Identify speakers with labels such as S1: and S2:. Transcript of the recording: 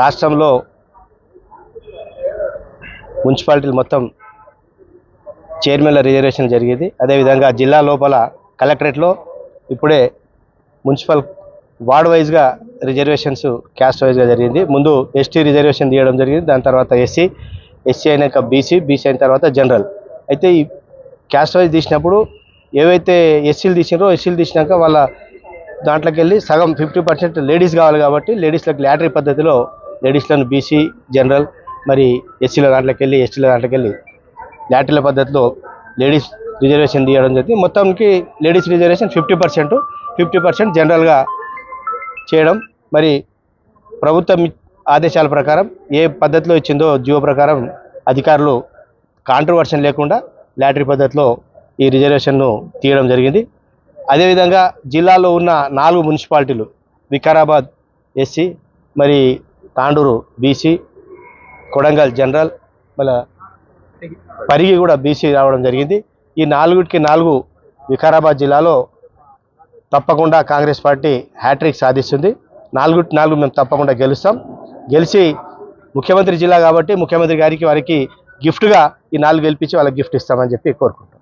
S1: రాష్ట్రంలో మున్సిపాలిటీలు మొత్తం చైర్మన్ల రిజర్వేషన్ జరిగేది. అదేవిధంగా జిల్లా లోపల కలెక్టరేట్లో ఇప్పుడే మున్సిపల్ వార్డ్ వైజ్గా రిజర్వేషన్స్ క్యాస్ట్ వైజ్గా జరిగింది. ముందు ఎస్టీ రిజర్వేషన్ తీయడం జరిగింది. దాని తర్వాత ఎస్సీ ఎస్సీ అయినాక బీసీ బీసీ అయిన తర్వాత జనరల్. అయితే ఈ క్యాస్ట్ వైజ్ తీసినప్పుడు ఏవైతే ఎస్సీలు తీసినారో ఎస్సీలు తీసినాక వాళ్ళ దాంట్లోకి వెళ్ళి సగం ఫిఫ్టీ పర్సెంట్ లేడీస్ కావాలి కాబట్టి లేడీస్లకు లాటరీ పద్ధతిలో లేడీస్లను బీసీ జనరల్ మరి ఎస్సీల దాంట్లోకి వెళ్ళి ఎస్టీల దాంట్లోకి వెళ్ళి లాటరీల పద్ధతిలో లేడీస్ రిజర్వేషన్ తీయడం జరిగింది. మొత్తానికి ladies reservation fifty percent fifty percent జనరల్గా చేయడం మరి ప్రభుత్వం ఆదేశాల ప్రకారం ఏ పద్ధతిలో ఇచ్చిందో జియో ప్రకారం అధికారులు కాంట్రవర్షన్ లేకుండా లాటరీ పద్ధతిలో ఈ రిజర్వేషన్ను తీయడం జరిగింది. అదేవిధంగా జిల్లాలో ఉన్న నాలుగు మున్సిపాలిటీలు వికారాబాద్ ఎస్సీ మరి తాండూరు బీసీ కొడంగల్ జనరల్ మళ్ళీ పరిగి కూడా బీసీ రావడం జరిగింది. ఈ నాలుగుకి నాలుగు వికారాబాద్ జిల్లాలో తప్పకుండా కాంగ్రెస్ పార్టీ హ్యాట్రిక్ సాధిస్తుంది. నాలుగు నాలుగు మేము తప్పకుండా గెలుస్తాం. గెలిచి ముఖ్యమంత్రి జిల్లా కాబట్టి ముఖ్యమంత్రి గారికి వారికి గిఫ్ట్గా ఈ నాలుగు గెలిపించి వాళ్ళకి గిఫ్ట్ ఇస్తామని చెప్పి కోరుకుంటాం